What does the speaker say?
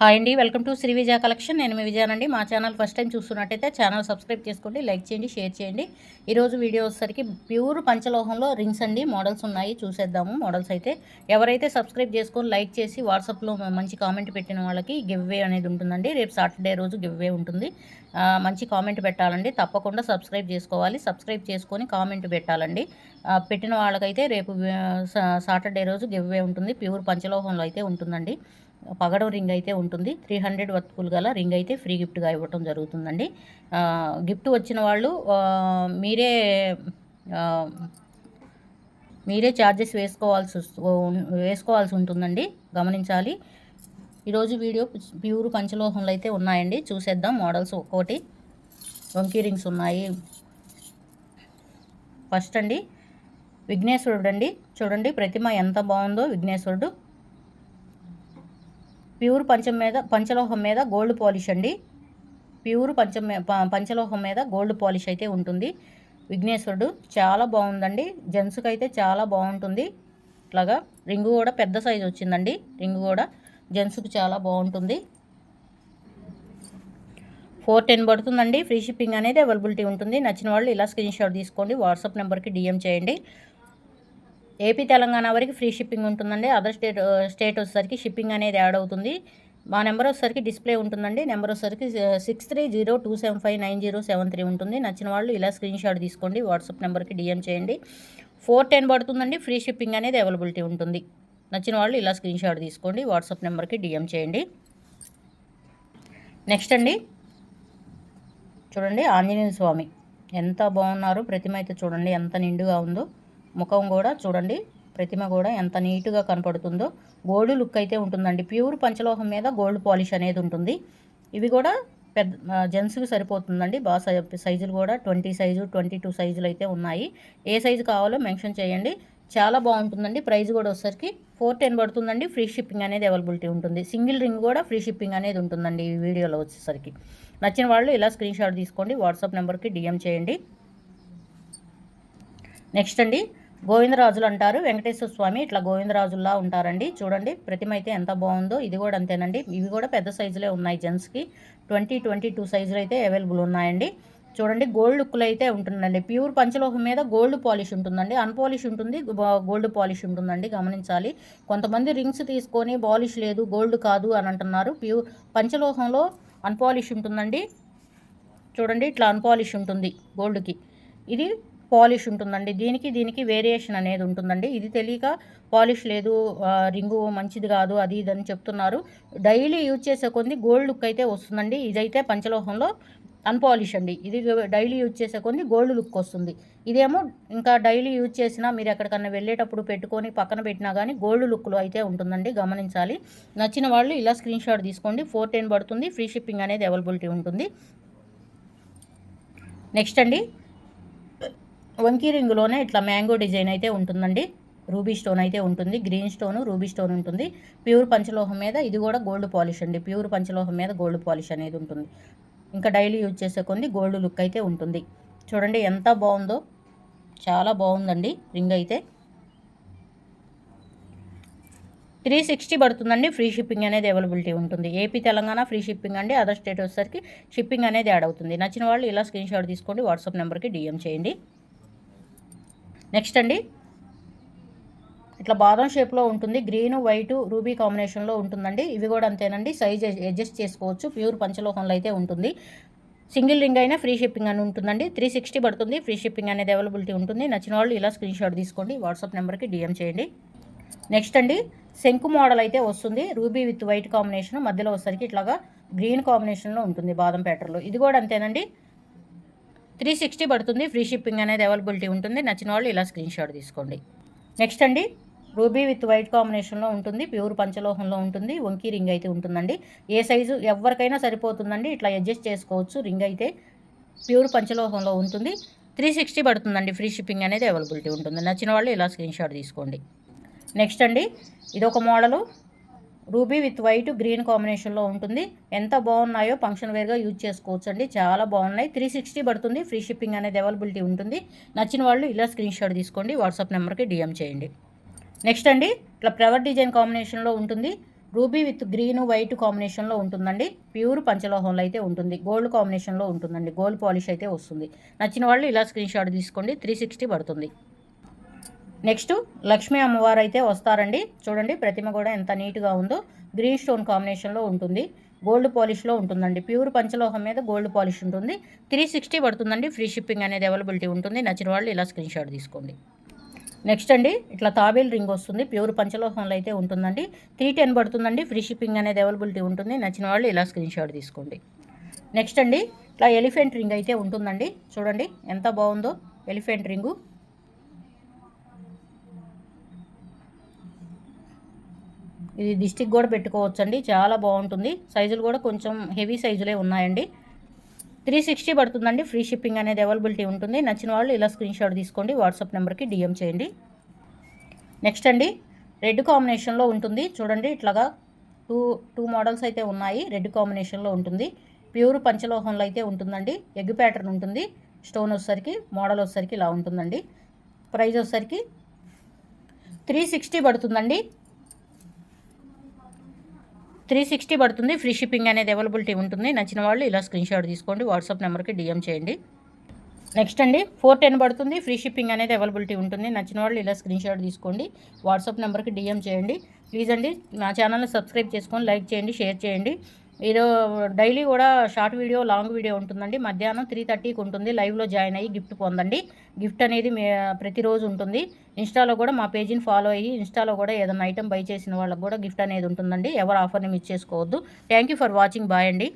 Hi అండి welcome to Shri Vijaya collection. నేను మీ విజయానండి. మా ఛానల్ ఫస్ట్ టైం చూస్తున్నట్టయితే ఛానల్ సబ్స్క్రైబ్ చేసుకోండి లైక్ చేయండి షేర్ చేయండి. ఈరోజు వీడియో వచ్చేసరికి ప్యూర్ పంచలోహంలో రింగ్స్ అండి మోడల్స్ ఉన్నాయి చూసేద్దాము మోడల్స్ అయితే. ఎవరైతే సబ్స్క్రైబ్ చేసుకొని లైక్ చేసి వాట్సాప్లో మంచి కామెంట్ పెట్టిన వాళ్ళకి గివ్ వే అనేది ఉంటుందండి. రేపు సాటర్డే రోజు గివ్ వే ఉంటుంది మంచి కామెంట్ పెట్టాలండి. తప్పకుండా సబ్స్క్రైబ్ చేసుకోవాలి. సబ్స్క్రైబ్ చేసుకొని కామెంట్ పెట్టాలండి. పెట్టిన వాళ్ళకైతే రేపు సాటర్డే రోజు గివ్ వే ఉంటుంది. ప్యూర్ పంచలోహంలో అయితే ఉంటుందండి. పగడం రింగ్ అయితే ఉంటుంది. త్రీ హండ్రెడ్ వర్త్ఫుల్ గల రింగ్ అయితే ఫ్రీ గిఫ్ట్గా ఇవ్వటం జరుగుతుందండి. గిఫ్ట్ వచ్చిన వాళ్ళు మీరే మీరే ఛార్జెస్ వేసుకోవాల్సి వేసుకోవాల్సి ఉంటుందండి. గమనించాలి. ఈరోజు వీడియో ప్యూర్ పంచలోహంలో అయితే ఉన్నాయండి. చూసేద్దాం మోడల్స్ ఒక్కోటి. వంకీ రింగ్స్ ఉన్నాయి. ఫస్ట్ అండి విఘ్నేశ్వరుడు అండి చూడండి ప్రతిమ ఎంత బాగుందో విఘ్నేశ్వరుడు. ప్యూర్ పంచం మీద పంచలోహం మీద గోల్డ్ పాలిష్ అండి. ప్యూర్ పంచం పంచలోహం మీద గోల్డ్ పాలిష్ అయితే ఉంటుంది. విఘ్నేశ్వరుడు చాలా బాగుందండి. జెంట్స్కి అయితే చాలా బాగుంటుంది. ఇట్లాగా రింగు కూడా పెద్ద సైజు వచ్చిందండి. రింగు కూడా జెంట్స్కి చాలా బాగుంటుంది. ఫోర్ టెన్ పడుతుందండి. ఫ్రీ షిప్పింగ్ అనేది అవైలబిలిటీ ఉంటుంది. నచ్చిన వాళ్ళు ఇలా స్క్రీన్ షాట్ తీసుకోండి. వాట్సాప్ నెంబర్కి డిఎం చేయండి. ఏపీ తెలంగాణ వరకు ఫ్రీ షిప్పింగ్ ఉంటుందండి. అదర్ స్టేట్ స్టేట్ వచ్చేసరికి షిప్పింగ్ అనేది యాడ్ అవుతుంది. మా నెంబర్ వచ్చేసరికి డిస్ప్లే ఉంటుందండి. నెంబర్ వచ్చేసరికి six three zero two seven five nine zero seven three ఉంటుంది. నచ్చిన వాళ్ళు ఇలా స్క్రీన్ షాట్ తీసుకోండి. వాట్సాప్ నెంబర్కి డిఎం చేయండి. ఫోర్ టెన్ పడుతుందండి. ఫ్రీ షిప్పింగ్ అనేది అవైలబిలిటీ ఉంటుంది. నచ్చిన వాళ్ళు ఇలా స్క్రీన్ షాట్ తీసుకోండి. వాట్సాప్ నెంబర్కి డిఎం చేయండి. నెక్స్ట్ అండి. చూడండి ఆంజనేయ స్వామి. ఎంత బాగున్నారు. ప్రతిమ అయితే చూడండి ఎంత నిండుగా ఉందో. ముఖం కూడా చూడండి. ప్రతిమ కూడా ఎంత నీట్గా కనపడుతుందో. గోల్డ్ లుక్ అయితే ఉంటుందండి. ప్యూర్ పంచలోహం మీద గోల్డ్ పాలిష్ అనేది ఉంటుంది. ఇవి కూడా పెద్ద జెంట్స్కి సరిపోతుందండి. బాగా సైజులు కూడా ట్వంటీ సైజు ట్వంటీ టూ సైజులు అయితే ఉన్నాయి. ఏ సైజు కావాలో మెన్షన్ చేయండి. చాలా బాగుంటుందండి. ప్రైస్ కూడా వచ్చేసరికి ఫోర్ టెన్ పడుతుందండి. ఫ్రీ షిప్పింగ్ అనేది అవైలబిలిటీ ఉంటుంది. సింగిల్ రింగ్ కూడా ఫ్రీ షిప్పింగ్ అనేది ఉంటుందండి ఈ వీడియోలో వచ్చేసరికి. నచ్చిన వాళ్ళు ఇలా స్క్రీన్ షాట్ తీసుకోండి. వాట్సాప్ నెంబర్కి డిఎం చేయండి. నెక్స్ట్ అండి. గోవిందరాజులు అంటారు. వెంకటేశ్వర స్వామి ఇట్లా గోవిందరాజుల్లా ఉంటారండి. చూడండి ప్రతిమ అయితే ఎంత బాగుందో. ఇది కూడా అంతేనండి. ఇవి కూడా పెద్ద సైజులే ఉన్నాయి జెంట్స్కి. ట్వంటీ ట్వంటీ టూ సైజులు అయితే అవైలబుల్ ఉన్నాయండి. చూడండి గోల్డ్ లుక్లు అయితే ఉంటుందండి. ప్యూర్ పంచలోహం మీద గోల్డ్ పాలిష్ ఉంటుందండి. అన్పాలిష్ ఉంటుంది గోల్డ్ పాలిష్ ఉంటుందండి. గమనించాలి. కొంతమంది రింగ్స్ తీసుకొని పాలిష్ లేదు గోల్డ్ కాదు అని అంటున్నారు. ప్యూర్ పంచలోహంలో అన్పాలిష్ ఉంటుందండి. చూడండి ఇట్లా అన్పాలిష్ ఉంటుంది గోల్డ్కి. ఇది పాలిష్ ఉంటుందండి. దీనికి దీనికి వేరియేషన్ అనేది ఉంటుందండి. ఇది తెలియక పాలిష్ లేదు రింగు మంచిది కాదు అది ఇది అని చెప్తున్నారు. డైలీ యూజ్ చేసే కొద్ది గోల్డ్ లుక్ అయితే వస్తుందండి. ఇదైతే పంచలోహంలో అన్పాలిష్ అండి. ఇది డైలీ యూజ్ చేసే కొద్ది గోల్డ్ లుక్ వస్తుంది. ఇదేమో ఇంకా డైలీ యూజ్ చేసినా మీరు ఎక్కడికన్నా వెళ్ళేటప్పుడు పెట్టుకొని పక్కన పెట్టినా కానీ గోల్డ్ లుక్లో అయితే ఉంటుందండి. గమనించాలి. నచ్చిన వాళ్ళు ఇలా స్క్రీన్ షాట్ తీసుకోండి. ఫోర్ టెన్ పడుతుంది. ఫ్రీ షిప్పింగ్ అనేది అవైలబిలిటీ ఉంటుంది. నెక్స్ట్ అండి. వంకీ రింగులోనే ఇట్లా మ్యాంగో డిజైన్ అయితే ఉంటుందండి. రూబీ స్టోన్ అయితే ఉంటుంది. గ్రీన్ స్టోన్ రూబీ స్టోన్ ఉంటుంది. ప్యూర్ పంచలోహం మీద ఇది కూడా గోల్డ్ పాలిష్ అండి. ప్యూర్ పంచలోహం మీద గోల్డ్ పాలిష్ అనేది ఉంటుంది. ఇంకా డైలీ యూజ్ చేసే కొన్ని గోల్డ్ లుక్ అయితే ఉంటుంది. చూడండి ఎంత బాగుందో. చాలా బాగుందండి రింగ్ అయితే. త్రీ సిక్స్టీ పడుతుందండి. ఫ్రీ షిప్పింగ్ అనేది అవైలబిలిటీ ఉంటుంది. ఏపీ తెలంగాణ ఫ్రీ షిప్పింగ్ అండి. అదర్ స్టేట్ వచ్చేసరికి షిప్పింగ్ అనేది యాడ్ అవుతుంది. నచ్చిన వాళ్ళు ఇలా స్క్రీన్ షాట్ తీసుకోండి. వాట్సాప్ నెంబర్కి డిఎం చేయండి. నెక్స్ట్ అండి. ఇట్లా బాదం షేప్లో ఉంటుంది. గ్రీన్ వైట్ రూబీ కాంబినేషన్లో ఉంటుందండి. ఇవి కూడా అంతేనండి. సైజ్ అడ్జస్ట్ చేసుకోవచ్చు. ప్యూర్ పంచలోహంలో అయితే ఉంటుంది. సింగిల్ రింగ్ అయినా ఫ్రీ షిప్పింగ్ అని ఉంటుందండి. త్రీ సిక్స్టీ పడుతుంది. ఫ్రీ షిప్పింగ్ అనేది అవైలబిలిటీ ఉంటుంది. నచ్చిన వాళ్ళు ఇలా స్క్రీన్ షాట్ తీసుకోండి. వాట్సాప్ నెంబర్కి డిఎం చేయండి. నెక్స్ట్ అండి శంకు మోడల్ అయితే వస్తుంది. Ruby with white combination. మధ్యలో వచ్చేసరికి ఇట్లాగా గ్రీన్ కాంబినేషన్లో ఉంటుంది బాదం ప్యాటర్లో ఇది కూడా అంతేనండి. త్రీ సిక్స్టీ పడుతుంది ఫ్రీ షిప్పింగ్ అనేది అవైలబిలిటీ ఉంటుంది నచ్చిన వాళ్ళు ఇలా స్క్రీన్ షాట్ తీసుకోండి. నెక్స్ట్ అండి రూబీ విత్ వైట్ కాంబినేషన్లో ఉంటుంది ప్యూర్ పంచలోహంలో ఉంటుంది వంకీ రింగ్ అయితే ఉంటుందండి. ఏ సైజు ఎవరికైనా సరిపోతుందండి ఇట్లా అడ్జస్ట్ చేసుకోవచ్చు రింగ్ అయితే ప్యూర్ పంచలోహంలో ఉంటుంది. త్రీ సిక్స్టీ పడుతుందండి ఫ్రీ షిప్పింగ్ అనేది అవైలబిలిటీ ఉంటుంది నచ్చిన వాళ్ళు ఇలా స్క్రీన్ షాట్ తీసుకోండి. నెక్స్ట్ అండి ఇది ఒక model ruby with white green కాంబినేషన్లో ఉంటుంది. ఎంత బాగున్నాయో ఫంక్షన్ వేర్గా యూజ్ చేసుకోవచ్చు అండి చాలా బాగున్నాయి. త్రీ సిక్స్టీ పడుతుంది. ఫ్రీ షిప్పింగ్ అనేది అవైలబిలిటీ ఉంటుంది. నచ్చిన వాళ్ళు ఇలా స్క్రీన్ షాట్ తీసుకోండి. వాట్సాప్ నెంబర్కి డిఎం చేయండి. నెక్స్ట్ అండి ఇట్లా ఫ్లవర్ డిజైన్ కాంబినేషన్లో ఉంటుంది. రూబీ విత్ గ్రీన్ వైట్ కాంబినేషన్లో ఉంటుందండి. ప్యూర్ పంచలోహంలో అయితే ఉంటుంది. గోల్డ్ కాంబినేషన్లో ఉంటుందండి. గోల్డ్ పాలిష్ అయితే వస్తుంది. నచ్చిన వాళ్ళు ఇలా స్క్రీన్ షాట్ తీసుకోండి. త్రీ సిక్స్టీ పడుతుంది. నెక్స్ట్ లక్ష్మీ అమ్మవారు అయితే వస్తారండి. చూడండి ప్రతిమ కూడా ఎంత నీట్గా ఉందో. గ్రీన్ స్టోన్ కాంబినేషన్లో ఉంటుంది. గోల్డ్ పాలిష్లో ఉంటుందండి. ప్యూర్ పంచలోహం మీద గోల్డ్ పాలిష్ ఉంటుంది. త్రీ సిక్స్టీ పడుతుందండి. ఫ్రీ షిప్పింగ్ అనేది అవైలబిలిటీ ఉంటుంది. నచ్చిన వాళ్ళు ఇలా స్క్రీన్ షాట్ తీసుకోండి. నెక్స్ట్ అండి ఇట్లా తాబేల్ రింగ్ వస్తుంది. ప్యూర్ పంచలోహంలో అయితే ఉంటుందండి. త్రీ టెన్ పడుతుందండి. ఫ్రీ షిప్పింగ్ అనేది అవైలబిలిటీ ఉంటుంది. నచ్చిన వాళ్ళు ఇలా స్క్రీన్ షాట్ తీసుకోండి. నెక్స్ట్ అండి ఇట్లా ఎలిఫెంట్ రింగ్ అయితే ఉంటుందండి. చూడండి ఎంత బాగుందో. Elephant ring. ఇది డిస్టిక్ కూడా పెట్టుకోవచ్చండి. చాలా బాగుంటుంది. సైజులు కూడా కొంచెం హెవీ సైజులే ఉన్నాయండి. త్రీ సిక్స్టీ పడుతుందండి. ఫ్రీ షిప్పింగ్ అనేది అవైలబిలిటీ ఉంటుంది. నచ్చిన వాళ్ళు ఇలా స్క్రీన్షాట్ తీసుకోండి. వాట్సాప్ నెంబర్కి డిఎం చేయండి. నెక్స్ట్ అండి రెడ్ కాంబినేషన్లో ఉంటుంది. చూడండి ఇట్లాగా టూ టూ మోడల్స్ అయితే ఉన్నాయి. రెడ్ కాంబినేషన్లో ఉంటుంది. ప్యూర్ పంచలోహంలో అయితే ఉంటుందండి. ఎగ్ ప్యాటర్న్ ఉంటుంది. స్టోన్ వచ్చేసరికి మోడల్ వచ్చేసరికి ఇలా ఉంటుందండి. ప్రైస్ వచ్చేసరికి త్రీ సిక్స్టీ పడుతుందండి. త్రీ సిక్స్టీ పడుతుంది. ఫ్రీ షిప్పింగ్ అనేది అవైలబిలిటీ ఉంటుంది. నచ్చిన వాళ్ళు ఇలా స్క్రీన్ షాట్ తీసుకోండి. వాట్సాప్ నెంబర్కి డిఎం చేయండి. నెక్స్ట్ అండి ఫోర్ టెన్ పడుతుంది. ఫ్రీ షిప్పింగ్ అనేది అవైలబిలిటీ ఉంటుంది. నచ్చిన వాళ్ళు ఇలా స్క్రీన్ షాట్ తీసుకోండి. వాట్సాప్ నెంబర్కి డిఎం చేయండి. ప్లీజ్ అండి నా ఛానల్ని సబ్స్క్రైబ్ చేసుకొని లైక్ చేయండి షేర్ చేయండి. ఏదో డైలీ కూడా షార్ట్ వీడియో లాంగ్ వీడియో ఉంటుందండి. మధ్యాహ్నం త్రీ థర్టీకి ఉంటుంది. లైవ్లో జాయిన్ అయ్యి గిఫ్ట్ పొందండి. గిఫ్ట్ అనేది ప్రతిరోజు ఉంటుంది. ఇన్స్టాలో కూడా మా పేజీని ఫాలో అయ్యి ఇన్స్టాలో కూడా ఏదైనా ఐటమ్ బై చేసిన వాళ్ళకి కూడా గిఫ్ట్ అనేది ఉంటుందండి. ఎవరు ఆఫర్ని మిస్ చేసుకోవద్దు. Thank you for watching bye అండి.